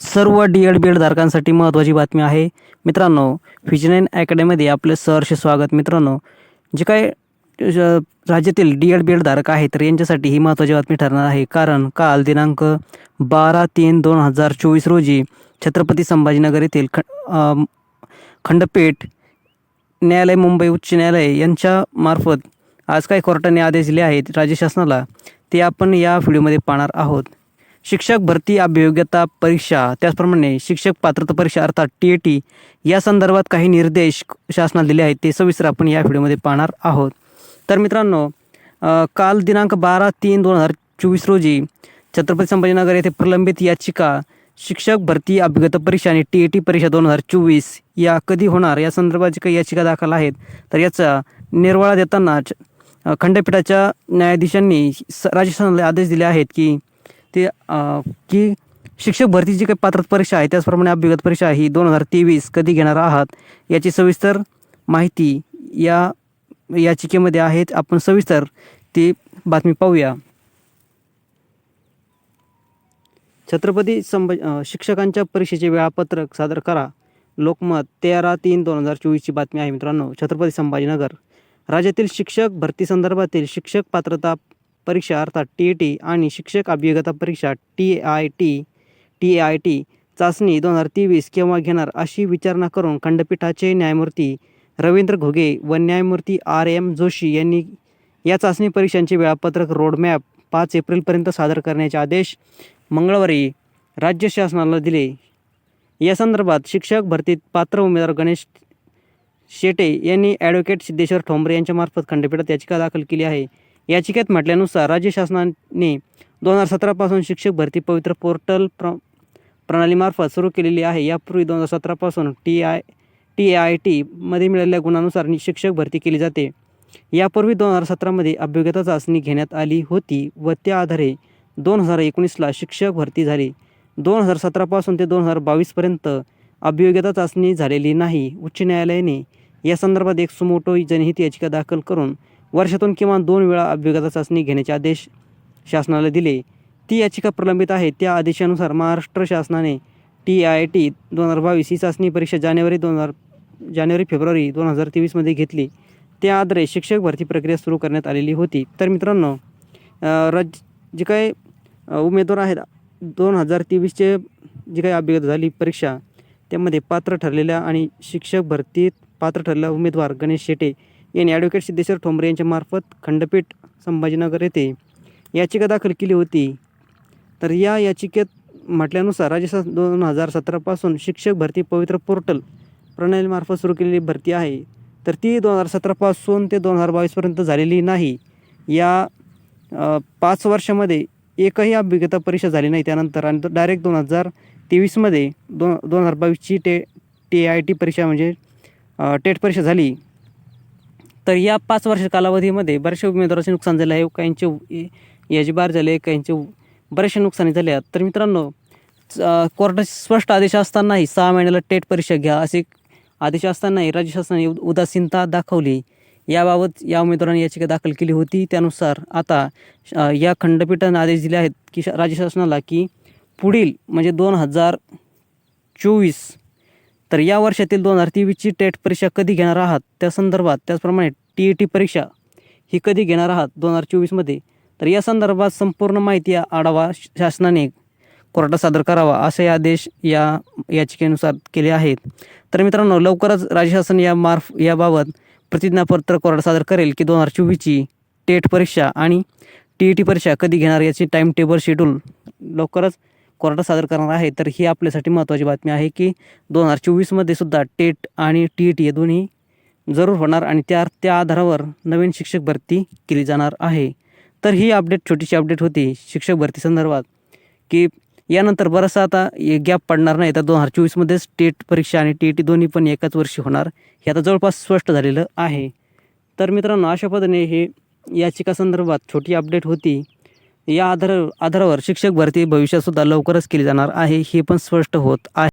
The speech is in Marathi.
सर्व डी एड बी एड धारकांसाठी महत्त्वाची बातमी आहे. मित्रांनो फिजनाईन अकॅडमीमध्ये आपले सहर्ष स्वागत मित्रांनो. जे काय राज्यातील डी एड बी एड धारक आहेत तर यांच्यासाठी ही महत्त्वाची बातमी ठरणार आहे. कारण काल दिनांक बारा तीन दोन हजार चोवीस रोजी छत्रपती संभाजीनगर येथील ख खंडपीठ न्यायालय मुंबई उच्च न्यायालय यांच्या मार्फत आज काही कोर्टाने आदेश दिले आहेत राज्य शासनाला. ते आपण या व्हिडिओमध्ये पाहणार आहोत. शिक्षक भरती अभियोग्यता परीक्षा त्याचप्रमाणे शिक्षक पात्रता परीक्षा अर्थात टी ए टी या संदर्भात काही निर्देश शासनाला दिले आहेत ते सविस्तर आपण या व्हिडिओमध्ये पाहणार आहोत. तर मित्रांनो काल दिनांक बारा तीन दोन हजार चोवीस रोजी छत्रपती संभाजीनगर येथे प्रलंबित याचिका शिक्षक भरती अभिगत परीक्षा आणि टी ए टी परीक्षा दोन हजार चोवीस या कधी होणार या संदर्भाची काही याचिका दाखल आहेत तर याचा निर्वाळा देताना खंडपीठाच्या न्यायाधीशांनी स राज्य शासनाला आदेश दिले आहेत की ते की शिक्षक भरतीची काही पात्रता परीक्षा आहे त्याचप्रमाणे अभिगत परीक्षा ही दोन हजार तेवीस कधी घेणार आहात याची सविस्तर माहिती या याचिकेमध्ये आहेत. आपण सविस्तर ती बातमी पाहूया. छत्रपती संभ शिक्षकांच्या परीक्षेचे वेळापत्रक सादर करा. लोकमत तेरा तीन दोन हजार चोवीसची बातमी आहे मित्रांनो. छत्रपती संभाजीनगर. राज्यातील शिक्षक भरती संदर्भातील शिक्षक पात्रता परीक्षा अर्थात टी ए टी आणि शिक्षक अभियोग्यता परीक्षा T I T T I T चाचणी दोन हजार तेवीस केव्हा घेणार अशी विचारणा करून खंडपीठाचे न्यायमूर्ती रवींद्र घोगे व न्यायमूर्ती आर एम जोशी यांनी या चाचणी परीक्षांचे वेळापत्रक रोडमॅप पाच एप्रिलपर्यंत सादर करण्याचे आदेश मंगळवारी राज्य शासनाला दिले. या संदर्भात शिक्षक भरतीत पात्र उमेदवार गणेश शेटे यांनी ॲडव्होकेट सिद्धेश्वर ठोंबरे यांच्यामार्फत खंडपीठात याचिका दाखल केली आहे. याचिकेत म्हटल्यानुसार राज्य शासनाने दोन हजार सतरापासून शिक्षक भरती पवित्र पोर्टल प्र प्रणालीमार्फत सुरू केलेली आहे. यापूर्वी दोन हजार सतरापासून टी आय टी आय टीमध्ये मिळालेल्या गुणानुसार शिक्षक भरती केली जाते. यापूर्वी दोन हजार सतरामध्ये अभियोग्यता चाचणी घेण्यात आली होती व त्या आधारे दोन हजार एकोणीसला शिक्षक भरती झाली. दोन हजार सतरापासून ते दोन हजार बावीसपर्यंत अभियोग्यता चाचणी झालेली नाही. उच्च न्यायालयाने या संदर्भात एक सुमोटो जनहित याचिका दाखल करून वर्षातून किमान दोन वेळा अभियोग्यता चाचणी घेण्याचे आदेश शासनाला दिले. ती याचिका प्रलंबित आहे. त्या आदेशानुसार महाराष्ट्र शासनाने टी आय टी दोन हजार बावीस ही चाचणी परीक्षा जानेवारी दोन हजार जानेवारी फेब्रुवारी दोन हजार तेवीसमध्ये घेतली. त्या आधारे शिक्षक भरती प्रक्रिया सुरू करण्यात आलेली होती. तर मित्रांनो अ, राज्य जे काही उमेदवार आहेत दोन हजार तेवीसचे जी काही अभिगत झाली परीक्षा त्यामध्ये पात्र ठरलेल्या आणि शिक्षक भरतीत पात्र ठरलेला उमेदवार गणेश शेटे यांनी ॲडव्होकेट सिद्धेश्वर ठोंबरे यांच्यामार्फत खंडपीठ संभाजीनगर येथे याचिका दाखल केली होती. तर या याचिकेत म्हटल्यानुसार राज्य शासन दोन हजार सतरापासून शिक्षक भरती पवित्र पोर्टल प्रणालीमार्फत सुरू केलेली भरती आहे. तर ती दोन हजार सतरापासून ते दोन हजार बावीसपर्यंत झालेली नाही. या पाच वर्षामध्ये एकही अभिज्ञता परीक्षा झाली नाही. त्यानंतर आणि डायरेक्ट दोन हजार तेवीसमध्ये दोन दोन हजार बावीसची टे टी आय टी परीक्षा म्हणजे टेट परीक्षा झाली. तर या पाच वर्ष कालावधीमध्ये बऱ्याचशा उमेदवाराचे नुकसान झाले आहे. काहींचे यजबार झाले काहींचे बरेचसे नुकसानी झाले आहेत. तर मित्रांनो कोर्टाचे स्पष्ट आदेश असतानाही सहा महिन्याला टेट परीक्षा घ्या असे आदेश असतानाही राज्य शासनाने उदासीनता दाखवली. याबाबत या उमेदवारांनी याचिका दाखल केली होती. त्यानुसार आता या खंडपीठाने आदेश दिले आहेत की राज्य शासनाला की पुढील म्हणजे दोन हजार चोवीस तर या वर्षातील दोन हजार तेवीसची टेट परीक्षा कधी घेणार आहात? त्या संदर्भात त्याचप्रमाणे टी ई टी परीक्षा ही कधी घेणार आहात दोन हजार चोवीसमध्ये? तर या संदर्भात संपूर्ण माहिती आढावा शासनाने कोर्टात सादर करावा असे आदेश या याचिकेनुसार केले आहेत. तर मित्रांनो लवकरच राज्य शासन या मार्फ याबाबत प्रतिज्ञापत्र कोर्टात सादर करेल की दोन हजार चोवीसची टेट परीक्षा आणि टी ई टी परीक्षा कधी घेणार याची टाईम टेबल शेड्यूल लवकरच कोर्टात सादर करणार आहे. तर ही आपल्यासाठी महत्त्वाची बातमी आहे की दोन हजार चोवीसमध्ये सुद्धा टेट आणि टी ई टी हे दोन्ही जरूर होणार आणि त्या त्या आधारावर नवीन शिक्षक भरती केली जाणार आहे. तर ही अपडेट छोटीशी अपडेट होती शिक्षक भरती संदर्भात की यानंतर बराचसा आता गॅप पडणार नाही. तर दोन हजार चोवीसमध्येच टेट परीक्षा आणि टी ई टी दोन्ही पण एकाच वर्षी होणार. हे आता जवळपास स्पष्ट झालेलं आहे. तर मित्रांनो अशा पद्धतीने हे याचिका संदर्भात छोटी अपडेट होती. या आधार आधारावर शिक्षक भरती भविष्यातसुद्धा लवकरच केली जाणार आहे हे पण स्पष्ट होत आहे.